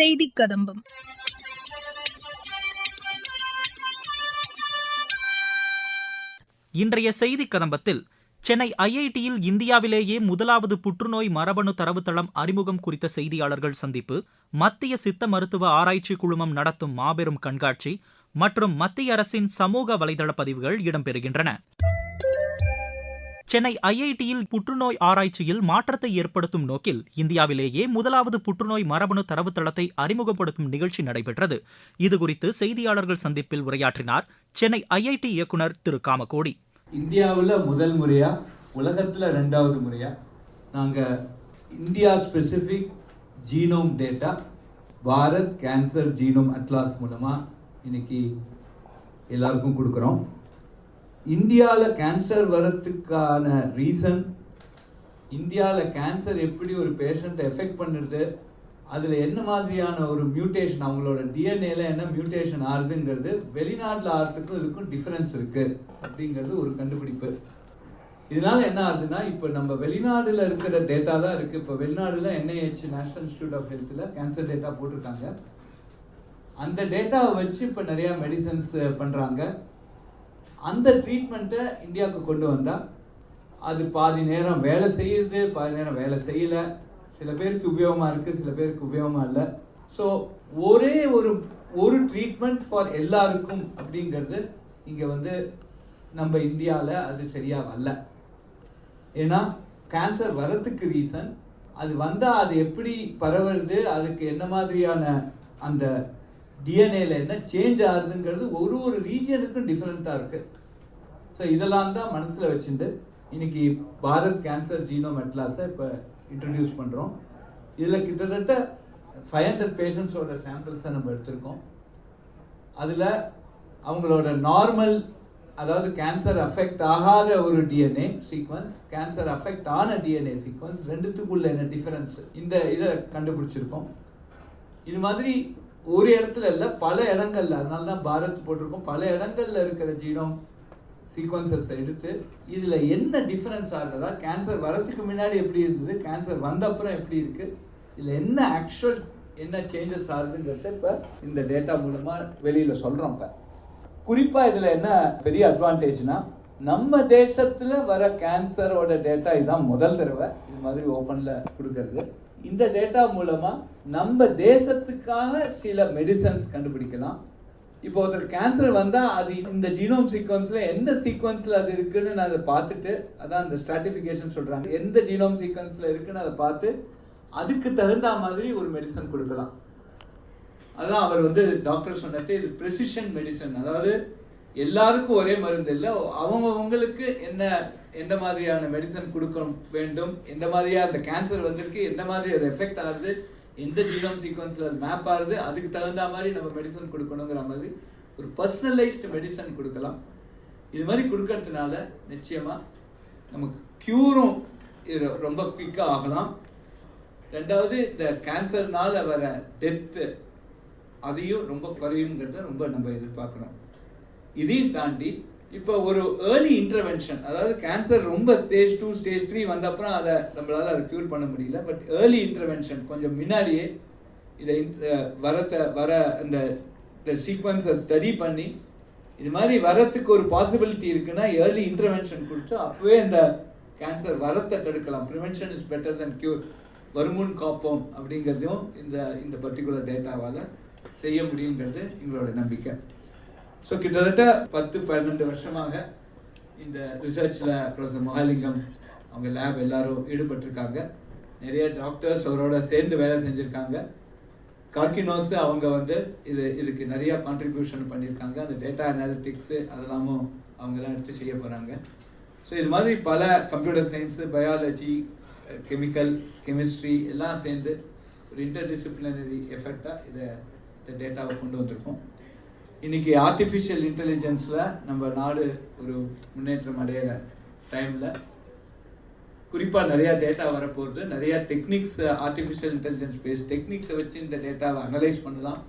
செய்தி கதம்பம் இன்றைய செய்தி கதம்பத்தில் சென்னை ஐஐடியில் இந்தியாவிலேயே முதலாவது புற்றுநோய் மரபணு தரவுத்தளம் அறிமுகம் குறித்த செய்தியாளர்கள் சந்திப்பு மத்திய சித்த மருத்துவ ஆராய்ச்சி குழுமம் நடத்தும் மாபெரும் கண்காட்சி மற்றும் மத்திய அரசின் சமூக வலைதள பதிவுகள் இடம்பெறுகின்றன. சென்னை ஐஐடியில் புற்றுநோய் ஆராய்ச்சியில் மாற்றத்தை ஏற்படுத்தும் நோக்கில் இந்தியாவிலேயே முதலாவது புற்றுநோய் மரபணு தரவுத்தளத்தை அறிமுகப்படுத்தும் நிகழ்ச்சி நடைபெற்றது. இதுகுறித்து செய்தியாளர்கள் சந்திப்பில் உரையாற்றினார் சென்னை ஐஐடி இயக்குனர் திரு காமகோடி. இந்தியாவில் முதல் முறையா உலகத்தில் ரெண்டாவது முறையா நாங்கள் India specific genome data Bharat cancer genome atlas மூலமாக இன்னைக்கு எல்லாருக்கும் கொடுக்குறோம். இந்தியாவில் கேன்சர் வரத்துக்கான ரீசன் இந்தியாவில் கேன்சர் எப்படி ஒரு பேஷண்ட்டை எஃபெக்ட் பண்ணுறது அதில் என்ன மாதிரியான ஒரு மியூட்டேஷன் அவங்களோட டிஎன்ஏல என்ன மியூட்டேஷன் ஆகுதுங்கிறது வெளிநாட்டில் ஆகிறதுக்கும் இதுக்கும் டிஃப்ரென்ஸ் இருக்குது அப்படிங்கிறது ஒரு கண்டுபிடிப்பு. இதனால் என்ன ஆகுதுன்னா இப்போ நம்ம வெளிநாடுல இருக்கிற டேட்டா தான் இருக்குது இப்போ வெளிநாடுல என்ஐஹெச் நேஷனல் இன்ஸ்டியூட் ஆஃப் ஹெல்த்தில் கேன்சர் டேட்டா போட்டிருக்காங்க. அந்த டேட்டாவை வச்சு இப்போ நிறையா மெடிசன்ஸ் பண்ணுறாங்க அந்த ட்ரீட்மெண்ட்டை இந்தியாவுக்கு கொண்டு வந்தால் அது பாதி நேரம் வேலை செய்யுது பாதி நேரம் வேலை செய்யலை. சில பேருக்கு உபயோகமாக இருக்குது சில பேருக்கு உபயோகமாக இல்லை. ஸோ ஒரே ஒரு ஒரு ட்ரீட்மெண்ட் ஃபார் எல்லாருக்கும் அப்படிங்கிறது இங்கே வந்து நம்ம இந்தியாவில் அது சரியாக வரல. ஏன்னா கேன்சர் வரத்துக்கு ரீசன் அது வந்தால் அது எப்படி பரவுறது அதுக்கு என்ன மாதிரியான அந்த டிஎன்ஏல என்ன சேஞ்ச் ஆகுதுங்கிறது ஒரு ஒரு ரீஜியனுக்கும் டிஃப்ரெண்ட்டாக இருக்குது ஸோ இதெல்லாம் தான் மனசில் வச்சுட்டு இன்னைக்கு பாரத் கேன்சர் ஜீனோம் அட்லாஸை இப்போ இன்ட்ரடியூஸ் பண்ணுறோம் இதில் கிட்டத்தட்ட ஃபைவ் ஹண்ட்ரட் பேஷண்ட்ஸோட சாம்பிள்ஸை நம்ம எடுத்திருக்கோம். அதில் அவங்களோட நார்மல் அதாவது கேன்சர் அஃபெக்ட் ஆகாத ஒரு டிஎன்ஏ சீக்வன்ஸ் கேன்சர் அஃபெக்ட் ஆன டிஎன்ஏ சீக்வன்ஸ் ரெண்டுத்துக்குள்ள என்ன டிஃபரன்ஸ் இந்த இதை கண்டுபிடிச்சிருக்கோம். இது மாதிரி ஒரு இடத்துல இல்லை பல இடங்கள்ல. அதனால தான் பாரத் போட்டிருக்கோம். பல இடங்கள்ல இருக்கிற ஜீனோம் சீக்வன்சஸ் எடுத்து இதில் என்ன டிஃப்ரென்ஸ் ஆகுதா கேன்சர் வரதுக்கு முன்னாடி எப்படி இருந்தது கேன்சர் வந்த அப்புறம் எப்படி இருக்கு இதில் என்ன ஆக்சுவல் என்ன சேஞ்சஸ் ஆகுதுங்கிறத இப்போ இந்த டேட்டா மூலமாக வெளியில் சொல்கிறோம் இப்போ. குறிப்பாக இதில் என்ன பெரிய அட்வான்டேஜ்னா நம்ம தேசத்தில் வர கேன்சரோட டேட்டா இதுதான் முதல் தடவை. இது மாதிரி ஓப்பனில் கொடுக்கறது. இந்த டேட்டா மூலமாக நம்ம தேசத்துக்காக சில மெடிசன்ஸ் கண்டுபிடிக்கலாம். இப்போ ஒருத்தர் கேன்சர் வந்தால் அது இந்த ஜீனோம் சீக்வன்ஸில் எந்த சீக்வன்ஸில் அது இருக்குன்னு நான் அதை பார்த்துட்டு அதான் அந்த ஸ்ட்ராட்டிஃபிகேஷன் சொல்கிறாங்க எந்த ஜீனோம் சீக்வன்ஸில் இருக்குன்னு அதை பார்த்து அதுக்கு தகுந்த மாதிரி ஒரு மெடிசன் கொடுக்கலாம். அதான் அவர் வந்து டாக்டர் சொன்னது இது ப்ரெசிஷன் மெடிசன் அதாவது எல்லாருக்கும் ஒரே மருந்து இல்லை அவங்கவுங்களுக்கு என்ன எந்த மாதிரியான மெடிசன் கொடுக்க வேண்டும் எந்த மாதிரியான அந்த கேன்சர் வந்திருக்கு எந்த மாதிரி அது எஃபெக்ட் ஆகுது எந்த ஜீனோம் சீக்வன்ஸில் அது மேப் ஆகுது அதுக்கு தகுந்த மாதிரி நம்ம மெடிசன் கொடுக்கணுங்கிற மாதிரி ஒரு பர்சனலைஸ்டு மெடிசன் கொடுக்கலாம். இது மாதிரி கொடுக்கறதுனால நிச்சயமாக நமக்கு க்யூரும் இது ரொம்ப குயிக்காக ஆகலாம். ரெண்டாவது இந்த கேன்சர்னால் வர டெத்து அதையும் ரொம்ப குறையுங்கிறத ரொம்ப நம்ம எதிர்பார்க்குறோம். இதையும் தாண்டி இப்போ ஒரு ஏர்லி இன்டர்வென்ஷன் அதாவது கேன்சர் ரொம்ப ஸ்டேஜ் டூ ஸ்டேஜ் த்ரீ வந்தப்புறம் அதை நம்மளால் அதை க்யூர் பண்ண முடியல. பட் ஏர்லி இன்டர்வென்ஷன் கொஞ்சம் முன்னாடியே இதை வரத்தை வர இந்த இந்த சீக்வன்ஸை ஸ்டடி பண்ணி இது மாதிரி வரத்துக்கு ஒரு பாசிபிலிட்டி இருக்குன்னா ஏர்லி இன்டர்வென்ஷன் கொடுத்து அப்போவே இந்த கேன்சர் வரத்தை தடுக்கலாம். Prevention is better then cure வருமுன் காப்போம் அப்படிங்கிறதையும் இந்த இந்த பர்டிகுலர் டேட்டாவால் செய்ய முடியுங்கிறது எங்களோட நம்பிக்கை. ஸோ கிட்டத்தட்ட பத்து பன்னெண்டு வருஷமாக இந்த ரிசர்ச்சில் ப்ரொஃபஸர் மகாலிங்கம் அவங்க லேப் எல்லாரும் ஈடுபட்டிருக்காங்க. நிறைய டாக்டர்ஸ் அவரோட சேர்ந்து வேலை செஞ்சுருக்காங்க. கால்கினோஸ் அவங்க வந்து இது இதுக்கு நிறைய கான்ட்ரிபியூஷன் பண்ணியிருக்காங்க அந்த டேட்டா அனாலிட்டிக்ஸு அதெல்லாமும் அவங்கெல்லாம் எடுத்து செய்ய போகிறாங்க ஸோ இது மாதிரி பல computer science biology chemical chemistry எல்லாம் சேர்ந்து ஒரு இன்டர்டிசிப்ளினரி எஃபெக்டாக இதை இந்த டேட்டாவை கொண்டு வந்திருக்கோம். இன்னைக்கு ஆர்டிஃபிஷியல் இன்டெலிஜென்ஸில் நம்ம நாடு ஒரு முன்னேற்றம் அடையிற டைமில் குறிப்பாக நிறையா டேட்டா வரப்போகுது. நிறையா டெக்னிக்ஸ் ஆர்டிஃபிஷியல் இன்டெலிஜென்ஸ் பேஸ் டெக்னிக்ஸை வச்சு இந்த டேட்டாவை அனலைஸ் பண்ணலாம்.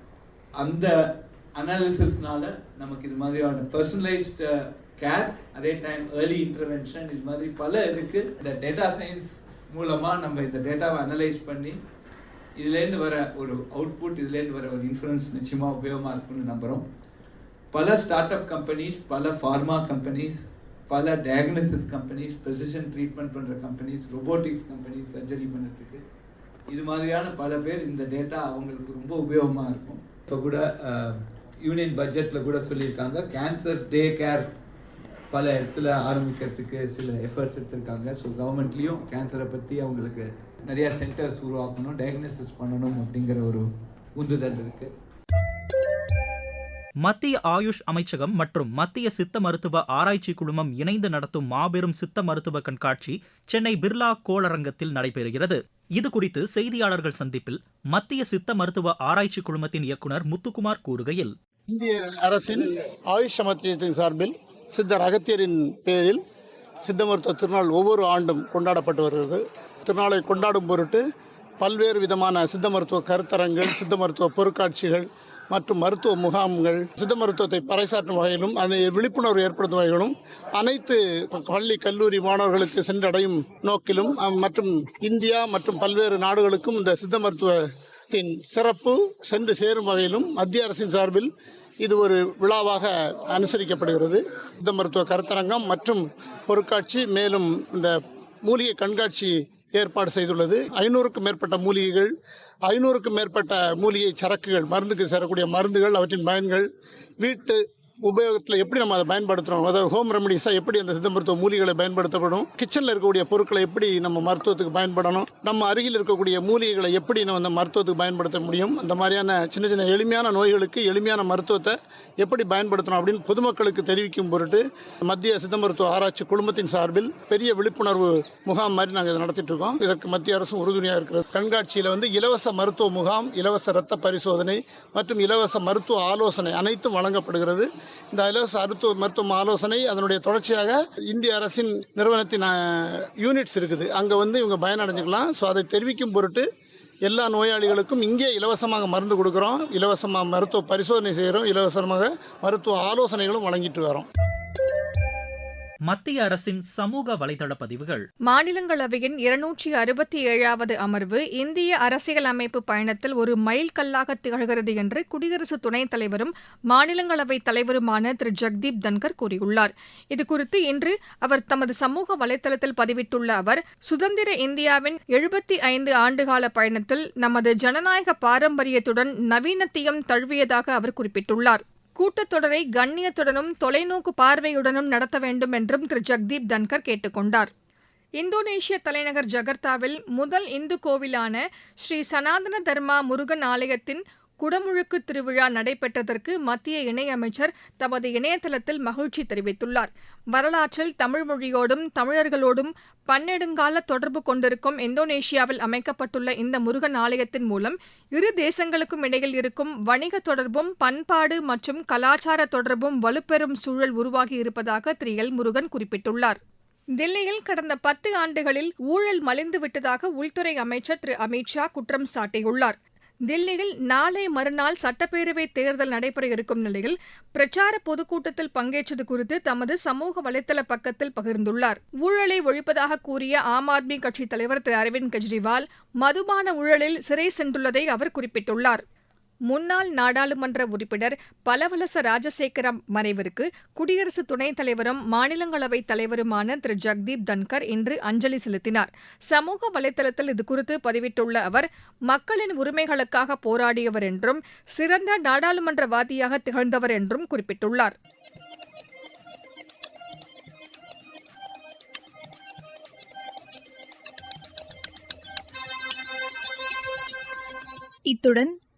அந்த அனாலிசிஸ்னால நமக்கு இது மாதிரியான பர்சனலைஸ்டு கேர் அதே டைம் ஏர்லி இன்டர்வென்ஷன் இது மாதிரி பல இருக்குது இந்த டேட்டா சயின்ஸ் மூலமாக நம்ம இந்த டேட்டாவை அனலைஸ் பண்ணி இதுலேருந்து வர ஒரு அவுட்புட் இதுலேருந்து வர ஒரு இன்ஃப்ளூன்ஸ் நிச்சயமாக உபயோகமாக இருக்கும்னு நம்புகிறோம் பல ஸ்டார்ட் அப் கம்பெனிஸ் பல ஃபார்மா கம்பெனிஸ் பல டயக்னோசிஸ் கம்பெனிஸ் ப்ரெசிஷன் ட்ரீட்மெண்ட் பண்ணுற கம்பெனிஸ் ரொபோட்டிக்ஸ் கம்பெனிஸ் சர்ஜரி பண்ணுறதுக்கு இது மாதிரியான பல பேர் இந்த டேட்டா அவங்களுக்கு ரொம்ப உபயோகமாக இருக்கும். இப்போ கூட யூனியன் பட்ஜெட்டில் கூட சொல்லியிருக்காங்க. கேன்சர் டே கேர் பல இடத்துல ஆரம்பிக்கிறதுக்கு சில எஃபர்ட்ஸ் எடுத்திருக்காங்க. ஸோ கவர்மெண்ட்லேயும் கேன்சரை பற்றி அவங்களுக்கு நிறைய சென்டர்ஸ் உருவாக்கணும் டயக்னோசிஸ் பண்ணணும் அப்படிங்கிற ஒரு உந்துதல் இருக்குது மத்திய ஆயுஷ் அமைச்சகம் மற்றும் மத்திய சித்த மருத்துவ ஆராய்ச்சி குழுமம் இணைந்து நடத்தும் மாபெரும் சித்த மருத்துவ கண்காட்சி சென்னை பிர்லா கோளரங்கத்தில் நடைபெறுகிறது. இது குறித்து செய்தியாளர்கள் சந்திப்பில் மத்திய சித்த மருத்துவ ஆராய்ச்சி குழுமத்தின் இயக்குனர் முத்துக்குமார் கூறுகையில் இந்திய அரசின் ஆயுஷ் அமைச்சகத்தின் சார்பில் சித்தர் அகத்தியரின் பெயரில் சித்த மருத்துவ திருநாள் ஒவ்வொரு ஆண்டும் கொண்டாடப்பட்டு வருகிறது. திருநாளை கொண்டாடும் பொருட்டு பல்வேறு விதமான சித்த மருத்துவ கருத்தரங்கள் சித்த மருத்துவ பொருட்காட்சிகள் மற்றும் மருத்துவ முகாம்கள் சித்த மருத்துவத்தை பறைசாற்றும் வகையிலும் அதனை விழிப்புணர்வு ஏற்படுத்தும் வகையிலும் அனைத்து பள்ளி கல்லூரி மாணவர்களுக்கு சென்றடையும் நோக்கிலும் மற்றும் இந்தியா மற்றும் பல்வேறு நாடுகளுக்கும் இந்த சித்த மருத்துவத்தின் சிறப்பு சென்று சேரும் வகையிலும் மத்திய அரசின் சார்பில் இது ஒரு விழாவாக அனுசரிக்கப்படுகிறது. சித்த மருத்துவ கருத்தரங்கம் மற்றும் பொருட்காட்சி மேலும் இந்த மூலிகை கண்காட்சி ஏற்பாடு செய்துள்ளது. ஐநூறுக்கும் மேற்பட்ட மூலிகைகள் ஐநூறுக்கும் மேற்பட்ட மூலிகை சரக்குகள் மருந்துக்கு சேரக்கூடிய மருந்துகள் அவற்றின் பயன்கள் வீட்டு உபயோகத்தில் எப்படி நம்ம அதை பயன்படுத்துகிறோம் அதாவது ஹோம் ரெமடிஸாக எப்படி அந்த சித்த மருத்துவ மூலிகளை பயன்படுத்தப்படும்? கிச்சனில் இருக்கக்கூடிய பொருட்களை எப்படி நம்ம மருத்துவத்துக்கு பயன்படணும்? நம்ம அருகில் இருக்கக்கூடிய மூலிகைகளை எப்படி நம்ம அந்த மருத்துவத்துக்கு பயன்படுத்த முடியும்? அந்த மாதிரியான சின்ன சின்ன எளிமையான நோய்களுக்கு எளிமையான மருத்துவத்தை எப்படி பயன்படுத்தணும் அப்படின்னு பொதுமக்களுக்கு தெரிவிக்கும் பொருட்டு மத்திய சித்த மருத்துவ ஆராய்ச்சி குழுமத்தின் சார்பில் பெரிய விழிப்புணர்வு முகாம் மாதிரி நாங்கள் இதை நடத்திட்டு இருக்கோம். இதற்கு மத்திய அரசும் உறுதுணையாக இருக்கிறது. கண்காட்சியில் வந்து இலவச மருத்துவ முகாம் இலவச ரத்த பரிசோதனை மற்றும் இலவச மருத்துவ ஆலோசனை அனைத்தும் வழங்கப்படுகிறது. இந்த இலவச அருத்துவ மருத்துவ ஆலோசனை அதனுடைய தொடர்ச்சியாக இந்திய அரசின் நிறுவனத்தின் யூனிட்ஸ் இருக்குது. அங்கே வந்து இவங்க பயனடைஞ்சுக்கலாம். ஸோ அதை தெரிவிக்கும் பொருட்டு எல்லா நோயாளிகளுக்கும் இங்கே இலவசமாக மருந்து கொடுக்குறோம். இலவசமாக மருத்துவ பரிசோதனை செய்கிறோம். இலவசமாக மருத்துவ ஆலோசனைகளும் வழங்கிட்டு வரோம். மத்திய அரசின் சமூக வலைதள பதிவுகள். மாநிலங்களவையின் இருநூற்றி அறுபத்தி ஏழாவது அமர்வு இந்திய அரசியலமைப்பு பயணத்தில் ஒரு மைல் கல்லாக திகழ்கிறது என்று குடியரசு துணைத் தலைவரும் மாநிலங்களவை தலைவருமான திரு. ஜெக்தீப் தன்கர் கூறியுள்ளார். இதுகுறித்து இன்று அவர் தமது சமூக வலைதளத்தில் பதிவிட்டுள்ள அவர் சுதந்திர இந்தியாவின் எழுபத்தி ஐந்து ஆண்டுகால பயணத்தில் நமது ஜனநாயக பாரம்பரியத்துடன் நவீனத்தையும் தழுவியதாக அவர் குறிப்பிட்டுள்ளார். கூட்டத்தொடரை கண்ணியத்துடனும் தொலைநோக்கு பார்வையுடனும் நடத்த வேண்டும் என்றும் திரு. ஜெக்தீப் தன்கர் கேட்டுக் கொண்டார் இந்தோனேஷிய தலைநகர் ஜகர்த்தாவில் முதல் இந்து கோவிலான ஸ்ரீ சனாதன தர்மா முருகன் ஆலயத்தின் குடமுழுக்கு திருவிழா நடைபெற்றதற்கு மத்திய இணையமைச்சர் தமது இணையதளத்தில் மகிழ்ச்சி தெரிவித்துள்ளார். வரலாற்றில் தமிழ் மொழியோடும் தமிழர்களோடும் பன்னெடுங்கால தொடர்பு கொண்டிருக்கும் இந்தோனேஷியாவில் அமைக்கப்பட்டுள்ள இந்த முருகன் ஆலயத்தின் மூலம் இரு தேசங்களுக்கும் இடையில் இருக்கும் வணிக தொடர்பும் பண்பாடு மற்றும் கலாச்சார தொடர்பும் வலுப்பெறும் சூழல் உருவாகி இருப்பதாக திரு எல் முருகன் குறிப்பிட்டுள்ளார். தில்லியில் கடந்த பத்து ஆண்டுகளில் ஊழல் மலிந்து விட்டதாக உள்துறை அமைச்சர் திரு அமித் ஷா குற்றம் சாட்டியுள்ளார். தில்லியில் நாளை மறுநாள் சட்டப்பேரவை தேர்தல் நடைபெற இருக்கும் நிலையில் பிரச்சார பொதுக்கூட்டத்தில் பங்கேற்றது குறித்து தமது சமூக வலைதள பக்கத்தில் பகிர்ந்துள்ளார். ஊழலை ஒழிப்பதாக கூறிய ஆம் ஆத்மி கட்சித் தலைவர் திரு அரவிந்த் கெஜ்ரிவால் மதுபான ஊழலில் சிறை சென்றுள்ளதை அவர் குறிப்பிட்டுள்ளார். முன்னாள் நாடாளுமன்ற உறுப்பினர் பலவலச ராஜசேகரம் மறைவிற்கு குடியரசு துணைத் தலைவரும் மாநிலங்களவைத் தலைவருமான திரு. ஜெக்தீப் தன்கர் இன்று அஞ்சலி செலுத்தினார். சமூக வலைதளத்தில் இதுகுறித்து பதிவிட்டுள்ள அவர் மக்களின் உரிமைகளுக்காக போராடியவர் என்றும் சிறந்த நாடாளுமன்றவாதியாக திகழ்ந்தவர் என்றும் குறிப்பிட்டுள்ளார். இத்துடன்